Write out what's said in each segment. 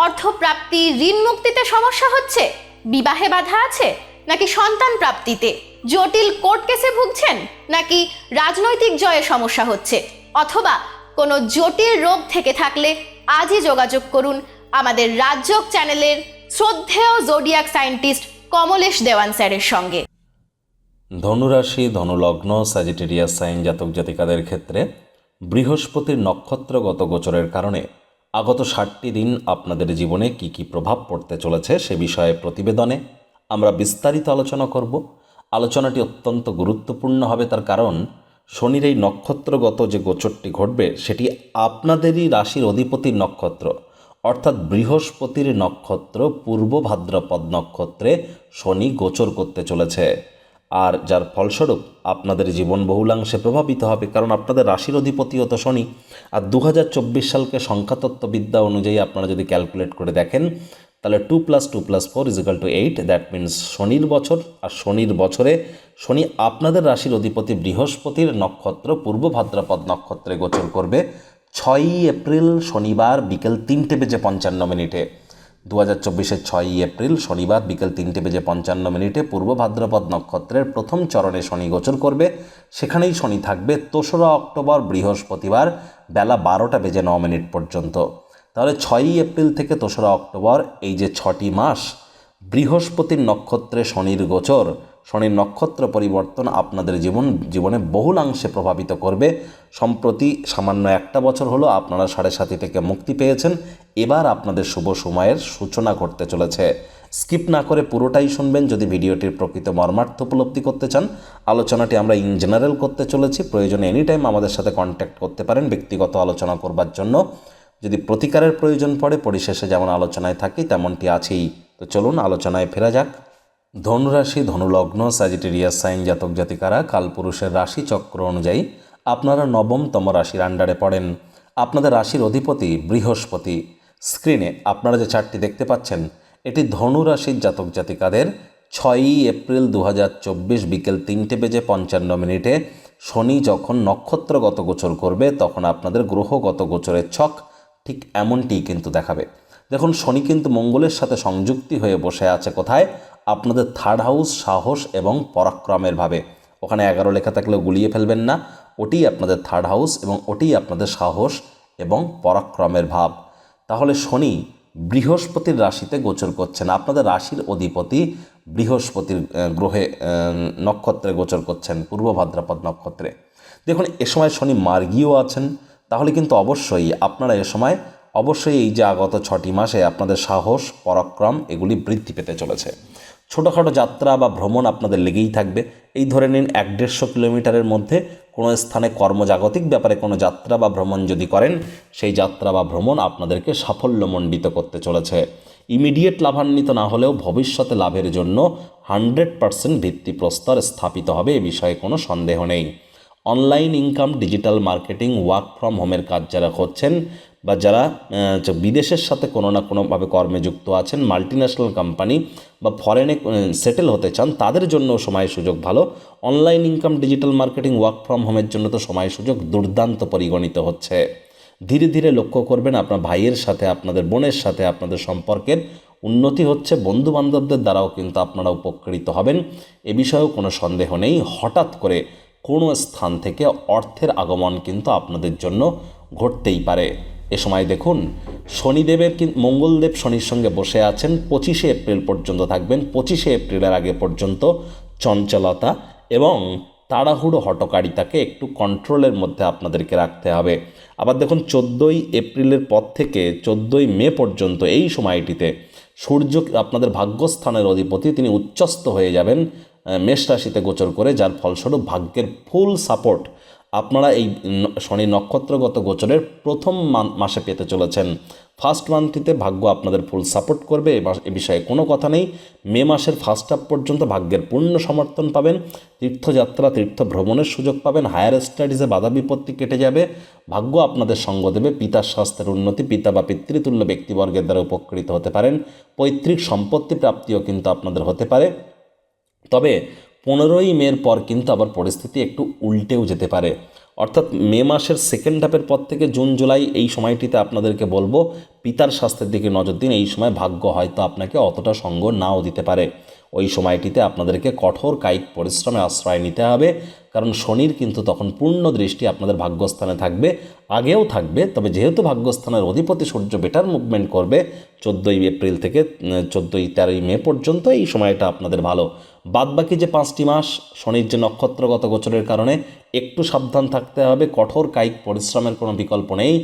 অর্থপ্রাপ্তি, ঋণ মুক্তিতে সমস্যা হচ্ছে? বিবাহে বাধা আছে? নাকি সন্তান প্রাপ্তিতে? জটিল কোর্ট কেসে ভুগছেন? নাকি রাজনৈতিক জয়ে সমস্যা হচ্ছে? অথবা কোনো জটিল রোগ থেকে থাকলে আজই যোগাযোগ করুন আমাদের রাজ্যক চ্যানেলের শ্রদ্ধেয় জোডিয়াক সায়েন্টিস্ট কমলেশ দেওয়ান স্যারের সঙ্গে। ধনুরাশি, ধনুলগ্ন স্যাজিটেরিয়াস সাইন জাতক জাতিকাদের ক্ষেত্রে বৃহস্পতির নক্ষত্রগত গোচরের কারণে আগত ষাটটি দিন আপনাদের জীবনে কি কি প্রভাব পড়তে চলেছে সে বিষয়ে প্রতিবেদনে আমরা বিস্তারিত আলোচনা করব। আলোচনাটি অত্যন্ত গুরুত্বপূর্ণ হবে তার কারণ, শনির এই নক্ষত্রগত যে গোচরটি ঘটবে, সেটি আপনাদেরই রাশির অধিপতির নক্ষত্র, অর্থাৎ বৃহস্পতির নক্ষত্র পূর্ব ভাদ্রপদ নক্ষত্রে শনি গোচর করতে চলেছে। আর যার ফলস্বরূপ আপনাদের জীবন বহুলাংশে প্রভাবিত হবে, কারণ আপনাদের রাশির অধিপতি হতো শনি। আর দু হাজার চব্বিশ সালকে সংখ্যাতত্ত্ববিদ্যা অনুযায়ী আপনারা যদি ক্যালকুলেট করে দেখেন, তাহলে two plus two plus four is equal to eight, that means শনির বছর। আর শনির বছরে শনি আপনাদের রাশির অধিপতি বৃহস্পতির নক্ষত্র, পূর্ব ভাদ্রাপদ নক্ষত্রে গোচর করবে। ছয়ই এপ্রিল শনিবার বিকেল তিনটে বেজে পঞ্চান্ন মিনিটে। দু হাজার চব্বিশের ছয়ই এপ্রিল শনিবার বিকেল তিনটে বেজে পঞ্চান্ন মিনিটে পূর্ব ভাদ্রপদ নক্ষত্রের প্রথম চরণে শনি গোচর করবে। সেখানেই শনি থাকবে তোসরা অক্টোবর বৃহস্পতিবার বেলা বারোটা বেজে ন মিনিট পর্যন্ত। তাহলে ছয়ই এপ্রিল থেকে তোসরা অক্টোবর এই যে ছটি মাস বৃহস্পতির নক্ষত্রে শনির গোচর শনির নক্ষত্র পরিবর্তন আপনাদের জীবন, জীবনে বহুলাংশে প্রভাবিত করবে। সম্প্রতি সামান্য একটা বছর হলো আপনারা সাড়ে সাতি থেকে মুক্তি পেয়েছেন। এবার আপনাদের শুভ সময়ের সূচনা ঘটতে চলেছে। স্কিপ না করে পুরোটাই শুনবেন যদি ভিডিওটির প্রকৃত মর্মার্থ উপলব্ধি করতে চান। আলোচনাটি আমরা ইন জেনারেল করতে চলেছি। প্রয়োজনে এনি টাইম আমাদের সাথে কন্ট্যাক্ট করতে পারেন ব্যক্তিগত আলোচনা করবার জন্য। যদি প্রতিকারের প্রয়োজন পড়ে, পরিশেষে যেমন আলোচনায় থাকি, তেমনটি আছেই। তো চলুন আলোচনায় ফেরা যাক। ধনুরাশি, ধনুলগ্ন স্যাজিটেরিয়াস সাইন জাতক জাতিকারা, কালপুরুষের রাশি চক্র অনুযায়ী আপনারা নবমতম রাশির আন্ডারে পড়েন। আপনাদের রাশির অধিপতি বৃহস্পতি। স্ক্রিনে আপনারা যে চারটি দেখতে পাচ্ছেন, এটি ধনু রাশির জাতক জাতিকাদের ছয়ই এপ্রিল দু হাজার চব্বিশ বিকেল তিনটে বেজে পঞ্চান্ন মিনিটে শনি যখন নক্ষত্রগত গোচর করবে, তখন আপনাদের গ্রহগত গোচরের ছক ঠিক এমনটিই কিন্তু দেখাবে। দেখুন, শনি কিন্তু মঙ্গলের সাথে সংযুক্তি হয়ে বসে আছে কোথায়? আপনাদের থার্ড হাউস সাহস এবং পরাক্রমের ভাবে। ওখানে এগারো লেখা থাকলেও গুলিয়ে ফেলবেন না। ওটি আপনাদের থার্ড হাউস এবং ওটি আপনাদের সাহস এবং পরাক্রমের ভাব। তাহলে শনি বৃহস্পতির রাশিতে গোচর করছেন। আপনাদের রাশির অধিপতি বৃহস্পতির গ্রহে নক্ষত্রে গোচর করছেন, পূর্ব ভাদ্রাপদ নক্ষত্রে। দেখুন, এ সময় শনি মার্গীয় আছেন। তাহলে কিন্তু অবশ্যই আপনারা এ সময়, অবশ্যই এই যে আগত ছটি মাসে আপনাদের সাহস, পরাক্রম এগুলি বৃদ্ধি পেতে চলেছে। ছোটোখাটো যাত্রা বা ভ্রমণ আপনাদের লেগেই থাকবে। এই ধরে নিন, এক দেড়শো কিলোমিটারের মধ্যে কোনো স্থানে কর্মজাগতিক ব্যাপারে কোনো যাত্রা বা ভ্রমণ যদি করেন, সেই যাত্রা বা ভ্রমণ আপনাদেরকে সাফল্যমণ্ডিত করতে চলেছে। ইমিডিয়েট লাভান্বিত না হলেও ভবিষ্যতে লাভের জন্য হান্ড্রেড পার্সেন্ট ভিত্তিপ্রস্তর স্থাপিত হবে এ বিষয়ে কোনো সন্দেহ নেই। Online income digital marketing work from হোমের কাজ যারা করছেন বা যারা বিদেশের সাথে কোনো না কোনোভাবে কর্মে যুক্ত আছেন মাল্টিন্যাশনাল কোম্পানি বা ফরেনে সেটেল হতে চান, তাদের জন্য সময় সুযোগ ভালো। Online income digital marketing work from হোমের জন্য তো সময় সুযোগ দুর্দান্ত পরিগণিত হচ্ছে। ধীরে ধীরে লক্ষ্য করবেন আপনার ভাইয়ের সাথে, আপনাদের বোনের সাথে, আপনাদের সম্পর্কের উন্নতি হচ্ছে বন্ধু বান্ধবদের দ্বারাও কিন্তু আপনারা উপকৃত হবেন। এ বিষয়েও কোনো সন্দেহ নেই। হঠাৎ করে কোনো স্থান থেকে অর্থের আগমন কিন্তু আপনাদের জন্য ঘটতেই পারে। এ সময় দেখুন, শনিদেবের মঙ্গলদেব শনির সঙ্গে বসে আছেন, পঁচিশে এপ্রিল পর্যন্ত থাকবেন। পঁচিশে এপ্রিলের আগে পর্যন্ত চঞ্চলতা এবং তাড়াহুড়ো হটকারিতাকে একটু কন্ট্রোলের মধ্যে আপনাদেরকে রাখতে হবে। আবার দেখুন, চোদ্দোই এপ্রিলের পর থেকে চোদ্দোই মে পর্যন্ত এই সময়টিতে সূর্য আপনাদের ভাগ্যস্থানের অধিপতি, তিনি উচ্চস্থ হয়ে যাবেন। মেষ রাশিতে গোচর করে, যার ফলস্বরূপ ভাগ্যের ফুল সাপোর্ট আপনারা এই শনি নক্ষত্রগত গোচরের প্রথম মাসে পেতে চলেছেন। ফার্স্ট মান্থটিতে ভাগ্য আপনাদের ফুল সাপোর্ট করবে এ বিষয়ে কোনো কথা নেই। মে মাসের ফার্স্ট হাফ পর্যন্ত ভাগ্যের পূর্ণ সমর্থন পাবেন, তীর্থযাত্রা তীর্থ ভ্রমণের সুযোগ পাবেন হায়ার স্টাডিজে বাধা বিপত্তি কেটে যাবে। ভাগ্য আপনাদের সঙ্গ দেবে, পিতার স্বাস্থ্যের উন্নতি, পিতা বা পিতৃতুল্য ব্যক্তিবর্গের দ্বারা উপকৃত হতে পারেন। পৈতৃক সম্পত্তি প্রাপ্তিও কিন্তু আপনাদের হতে পারে। তবে পনেরোই মের পর কিন্তু আবার পরিস্থিতি একটু উল্টেও যেতে পারে। অর্থাৎ মে মাসের সেকেন্ড হাফের পর থেকে জুন, জুলাই এই সময়টিতে আপনাদেরকে বলব, পিতার স্বাস্থ্যের দিকে নজর দিন। এই সময় ভাগ্য হয়তো আপনাকে অতটা সঙ্গ নাও দিতে পারে। ওই সময়টিতে আপনাদেরকে কঠোর কায়িক পরিশ্রমে আশ্রয় নিতে হবে। কারণ শনির কিন্তু তখন পূর্ণ দৃষ্টি আপনাদের ভাগ্যস্থানে থাকবে, আগেও থাকবে। তবে যেহেতু ভাগ্যস্থানের অধিপতি সূর্য বেটার মুভমেন্ট করবে, চোদ্দোই এপ্রিল থেকে চোদ্দোই তেরোই মে পর্যন্ত এই সময়টা আপনাদের ভালো। বাদবাকি যে পাঁচটি মাস, শনির যে নক্ষত্রগত গোচরের কারণে একটু সাবধান থাকতে হবে, কঠোর কায়িক পরিশ্রমের কোনো বিকল্প নেই।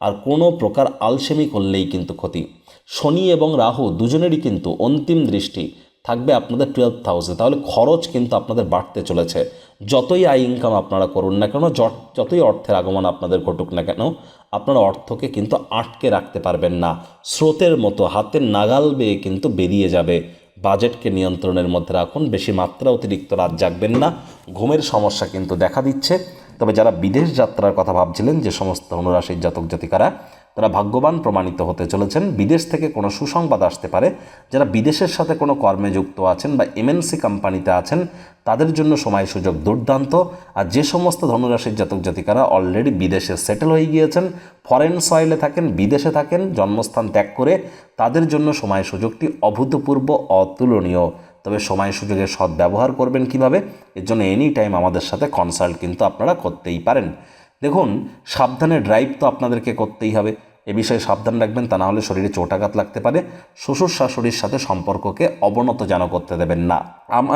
আর কোনো প্রকার আলসেমি করলেই কিন্তু ক্ষতি। শনি এবং রাহু দুজনেরই কিন্তু অন্তিম দৃষ্টি। থাকবে আপনাদের টুয়েলভ থাউজেন্ড তাহলে খরচ কিন্তু আপনাদের বাড়তে চলেছে। যতই আয় ইনকাম আপনারা করুন না কেন, যত- যতই অর্থের আগমন আপনাদের ঘটুক না কেন, আপনার অর্থকে কিন্তু আটকে রাখতে পারবেন না। স্রোতের মতো, হাতের নাগাল বেয়ে কিন্তু বেরিয়ে যাবে। বাজেটকে নিয়ন্ত্রণের মধ্যে রাখুন, বেশি মাত্রা অতিরিক্ত রাত জাগবেন না। ঘুমের সমস্যা কিন্তু দেখা দিচ্ছে। তবে যারা বিদেশ যাত্রার কথা ভাবছিলেন, যে সমস্ত অনুরাশির জাতক জাতিকারা তারা ভাগ্যবান প্রমাণিত হতে চলেছেন। বিদেশ থেকে কোনো সুসংবাদ আসতে পারে। যারা বিদেশের সাথে কোনো কর্মে যুক্ত আছেন বা এমএনসি কোম্পানিতে আছেন, তাদের জন্য সময় সুযোগ দুর্দান্ত। আর যে সমস্ত ধনুরাশির জাতক জাতিকারা অলরেডি বিদেশে সেটেল হয়ে গিয়েছেন ফরেন সয়েলে থাকেন, বিদেশে থাকেন, জন্মস্থান ত্যাগ করে, তাদের জন্য সময় সুযোগটি অভূতপূর্ব অতুলনীয়। তবে সময় সুযোগের সদ্ব্যবহার করবেন কীভাবে? এর জন্য এনি টাইম আমাদের সাথে কনসাল্ট কিন্তু আপনারা করতেই পারেন। দেখুন, সাবধানে ড্রাইভ তো আপনাদেরকে করতেই হবে। এ বিষয়ে সাবধান রাখবেন, তা না হলে শরীরে চোটাঘাত লাগতে পারে। শ্বশুর শাশুড়ির সাথে সম্পর্ককে অবনত যেন করতে দেবেন না।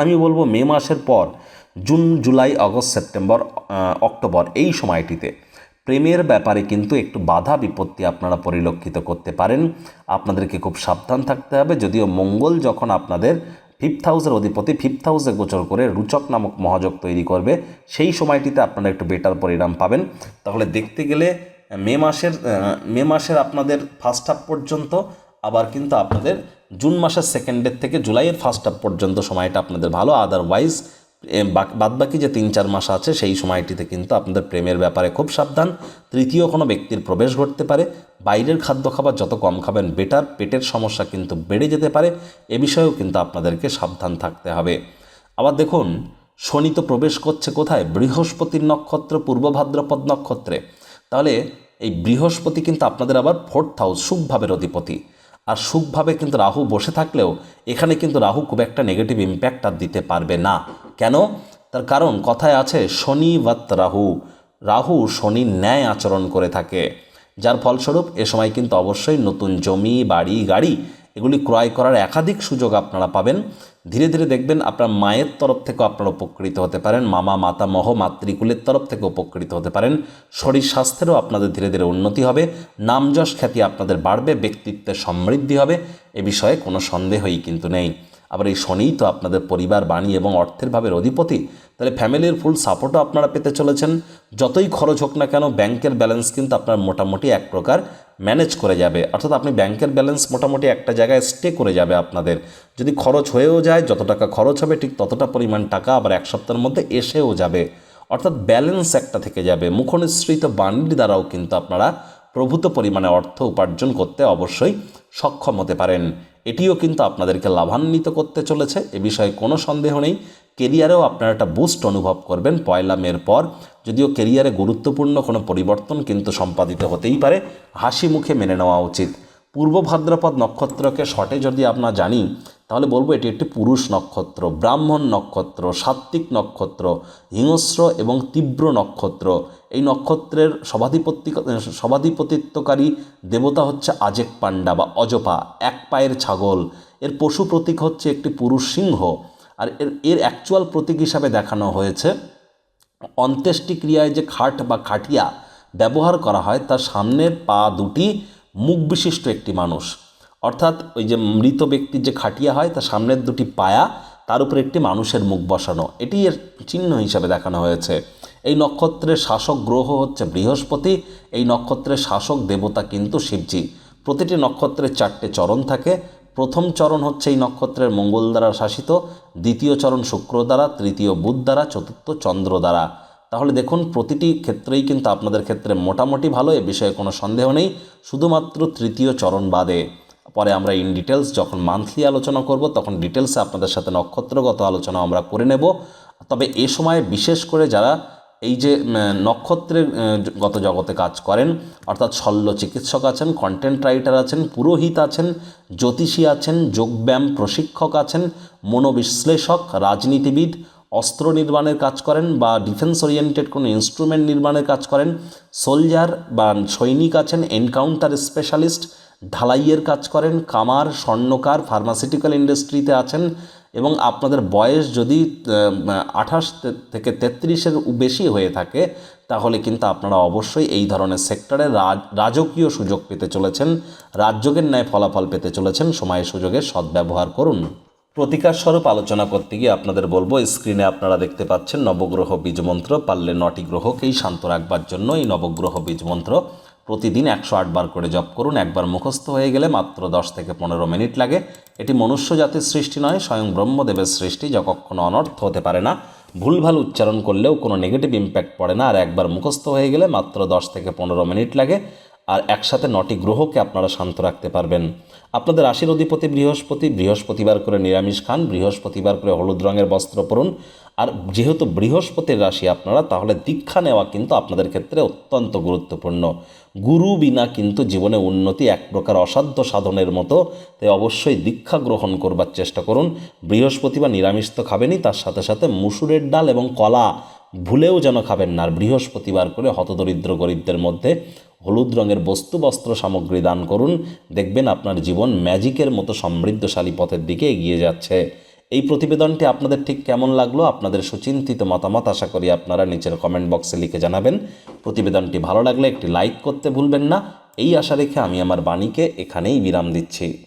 আমি বলব, মে মাসের পর, June, July, August, September October, এই সময়টিতে প্রেমের ব্যাপারে কিন্তু একটু বাধা বিপত্তি আপনারা পরিলক্ষিত করতে পারেন। আপনাদেরকে খুব সাবধান থাকতে হবে। যদিও মঙ্গল যখন আপনাদের ফিফথ হাউসের অধিপতি ফিফথ হাউসে গোচর করে রুচক নামক মহাযোগ তৈরি করবে। সেই সময়টিতে আপনারা একটু বেটার পরিণাম পাবেন। তাহলে দেখতে গেলে, মে মাসের মে মাসের আপনাদের ফার্স্ট হাফ পর্যন্ত, আবার কিন্তু আপনাদের জুন মাসের সেকেন্ডের থেকে জুলাইয়ের ফার্স্ট হাফ পর্যন্ত সময়টা আপনাদের ভালো। আদারওয়াইজ বাদ বাকি যে তিন চার মাস আছে, সেই সময়টিতে কিন্তু আপনাদের প্রেমের ব্যাপারে খুব সাবধান। তৃতীয় কোনো ব্যক্তির প্রবেশ ঘটতে পারে। বাইরের খাদ্য খাবার যত কম খাবেন, বেটার পেটের সমস্যা কিন্তু বেড়ে যেতে পারে। এ বিষয়েও কিন্তু আপনাদেরকে সাবধান থাকতে হবে। আবার দেখুন, শনি তো প্রবেশ করছে কোথায়? বৃহস্পতির নক্ষত্র, পূর্ব ভাদ্রপদ নক্ষত্রে। তাহলে এই বৃহস্পতি কিন্তু আপনাদের আবার ফোর্থ হাউস সুখভাবের অধিপতি। আর সুখভাবে কিন্তু রাহু বসে থাকলেও এখানে কিন্তু রাহু খুব একটা নেগেটিভ ইম্প্যাক্ট আর দিতে পারবে না। কেন? তার কারণ কথায় আছে, শনি বাত রাহু। রাহু শনির ন্যায় আচরণ করে থাকে। যার ফলস্বরূপ এ সময় কিন্তু অবশ্যই নতুন জমি, বাড়ি, গাড়ি এগুলি ক্রয় করার একাধিক সুযোগ আপনারা পাবেন। ধীরে ধীরে দেখবেন আপনার মায়ের তরফ থেকে আপনারা উপকৃত হতে পারেন, মামা, মাতা, মহ, মাতৃকুলের তরফ থেকে উপকৃত হতে পারেন। শরীর স্বাস্থ্যেরও আপনাদের ধীরে ধীরে উন্নতি হবে, নামযশ খ্যাতি আপনাদের বাড়বে, ব্যক্তিত্বের সমৃদ্ধি হবে, এ বিষয়ে কোনো সন্দেহই কিন্তু নেই। আবার এই শনিই তো আপনাদের পরিবার, বাণী এবং অর্থের ভাবের অধিপতি। তাহলে ফ্যামিলির ফুল সাপোর্টও আপনারা পেতে চলেছেন। যতই খরচ হোক না কেন, ব্যাংকের ব্যালেন্স কিন্তু আপনার মোটামুটি এক প্রকার ম্যানেজ করে যাবে। অর্থাৎ আপনি ব্যাংকের ব্যালেন্স মোটামুটি একটা জায়গায় স্টে করে যাবে আপনাদের। যদি খরচ হয়েও যায়, যত টাকা খরচ হবে, ঠিক ততটা পরিমাণ টাকা আবার এক সপ্তাহের মধ্যে এসেও যাবে। অর্থাৎ ব্যালেন্স একটা থেকে যাবে। মুখনিসৃত বাণীর দ্বারাও কিন্তু আপনারা প্রভূত পরিমাণে অর্থ উপার্জন করতে অবশ্যই সক্ষম হতে পারেন। এটিও কিন্তু আপনাদেরকে লাভান্বিত করতে চলেছে। এ বিষয়ে কোনো সন্দেহ নেই। কেরিয়ারেও আপনারা একটা বুস্ট অনুভব করবেন। পয়লা মের পর যদিও কেরিয়ারে গুরুত্বপূর্ণ কোনো পরিবর্তন কিন্তু সম্পাদিত হতেই পারে। হাসি মুখে মেনে নেওয়া উচিত। পূর্ব ভাদ্রপদ নক্ষত্রকে শটে যদি আমরা জানি তাহলে বলব এটি একটি পুরুষ নক্ষত্র, ব্রাহ্মণ নক্ষত্র, সাত্ত্বিক নক্ষত্র, হিংস্র এবং তীব্র নক্ষত্র। এই নক্ষত্রের সভাধিপত্তি সভাধিপতিত্বকারী দেবতা হচ্ছে আজেক পাণ্ডা বা অজপা, এক পায়ের ছাগল। এর পশু প্রতীক হচ্ছে একটি পুরুষ সিংহ। আর এর এর অ্যাকচুয়াল প্রতীক হিসাবে দেখানো হয়েছে অন্ত্যেষ্টিক্রিয়ায় যে খাট বা খাটিয়া ব্যবহার করা হয়, তার সামনের পা দুটি, মুখ বিশিষ্ট একটি মানুষ। অর্থাৎ ওই যে মৃত ব্যক্তির যে খাটিয়া হয়, তার সামনের দুটি পায়া, তার উপরে একটি মানুষের মুখ বসানো। এটি এর চিহ্ন হিসাবে দেখানো হয়েছে। এই নক্ষত্রের শাসক গ্রহ হচ্ছে বৃহস্পতি। এই নক্ষত্রের শাসক দেবতা কিন্তু শিবজি। প্রতিটি নক্ষত্রের চারটে চরণ থাকে। প্রথম চরণ হচ্ছে এই নক্ষত্রের মঙ্গল দ্বারা শাসিত, দ্বিতীয় চরণ শুক্র দ্বারা, তৃতীয় বুধ দ্বারা, চতুর্থ চন্দ্র দ্বারা। তাহলে দেখুন, প্রতিটি ক্ষেত্রেই কিন্তু আপনাদের ক্ষেত্রে মোটামুটি ভালো, এ বিষয়ে কোনো সন্দেহ নেই। শুধুমাত্র তৃতীয় চরণ বাদে। পরে আমরা ইন ডিটেলস যখন মান্থলি আলোচনা করব, তখন ডিটেলসে আপনাদের সাথে নক্ষত্রগত আলোচনা আমরা করে নেব। তবে এ সময় বিশেষ করে যারা এই যে নক্ষত্রের গত জগতে কাজ করেন, অর্থাৎ শল্য চিকিৎসক আছেন কন্টেন্ট রাইটার আছেন, পুরোহিত আছেন, জ্যোতিষী আছেন, যোগব্যায়াম প্রশিক্ষক আছেন, মনোবিশ্লেষক, রাজনীতিবিদ, অস্ত্র নির্মাণের কাজ করেন বা ডিফেন্স ওরিয়েন্টেড কোনো ইনস্ট্রুমেন্ট নির্মাণের কাজ করেন সোলজার বা সৈনিক আছেন এনকাউন্টার স্পেশালিস্ট ঢালাইয়ের কাজ করেন, কামার, স্বর্ণকার ফার্মাসিউটিক্যাল ইন্ডাস্ট্রিতে আছেন এবং আপনাদের বয়স যদি আঠাশ থেকে তেত্রিশের বেশি হয়ে থাকে, তাহলে কিন্তু আপনারা অবশ্যই এই ধরনের সেক্টরে রাজ- রাজকীয় সুযোগ পেতে চলেছেন, রাজযোগের ন্যায় ফলাফল পেতে চলেছেন সময় সুযোগের সদ্ব্যবহার করুন। প্রতিকার স্বরূপ আলোচনা করতে গিয়ে আপনাদের বলব স্ক্রিনে আপনারা দেখতে পাচ্ছেন নবগ্রহ বীজমন্ত্র, পারলে নটি গ্রহকেই শান্ত রাখবার জন্য এই নবগ্রহ বীজমন্ত্র প্রতিদিন একশো আটবার করে জপ করুন, একবার মুখস্থ হয়ে গেলে মাত্র দশ থেকে পনেরো মিনিট লাগে। এটি মনুষ্য জাতির সৃষ্টি নয়, স্বয়ং ব্রহ্মদেবের সৃষ্টি, যা কখনো অনর্থ হতে পারে না। ভুলভাল উচ্চারণ করলেও কোনো নেগেটিভ ইম্প্যাক্ট পড়ে না, আর একবার মুখস্থ হয়ে গেলে মাত্র দশ থেকে পনেরো মিনিট লাগে। আর একসাথে নটি গ্রহকে আপনারা শান্ত রাখতে পারবেন। আপনাদের রাশির অধিপতি বৃহস্পতি, বৃহস্পতিবার করে নিরামিষ খান, বৃহস্পতিবার করে হলুদ রঙের বস্ত্র পরুন। আর যেহেতু বৃহস্পতির রাশি আপনারা, তাহলে দীক্ষা নেওয়া কিন্তু আপনাদের ক্ষেত্রে অত্যন্ত গুরুত্বপূর্ণ। গুরু বিনা কিন্তু জীবনে উন্নতি এক প্রকার অসাধ্য সাধনের মতো, তাই অবশ্যই দীক্ষা গ্রহণ করবার চেষ্টা করুন। বৃহস্পতি বা নিরামিষ তো খাবেনই, তার সাথে সাথে মুসুরের ডাল এবং কলা ভুলেও যেন খাবেন না। আর বৃহস্পতিবার করে হতদরিদ্র গরিবদের মধ্যে হলুদ রঙের বস্তু বস্ত্র সামগ্রী দান করুন। দেখবেন আপনার জীবন ম্যাজিকের মতো সমৃদ্ধশালী পথের দিকে এগিয়ে যাচ্ছে। এই প্রতিবেদনটি আপনাদের ঠিক কেমন লাগল? আপনাদের সুচিন্তিত মতামত আশা করি আপনারা নিচের কমেন্ট বক্সে লিখে জানাবেন। প্রতিবেদনটি ভালো লাগলে একটি লাইক করতে ভুলবেন না। এই আশা রেখে আমি আমার বাণীকে এখানেই বিরাম দিচ্ছি।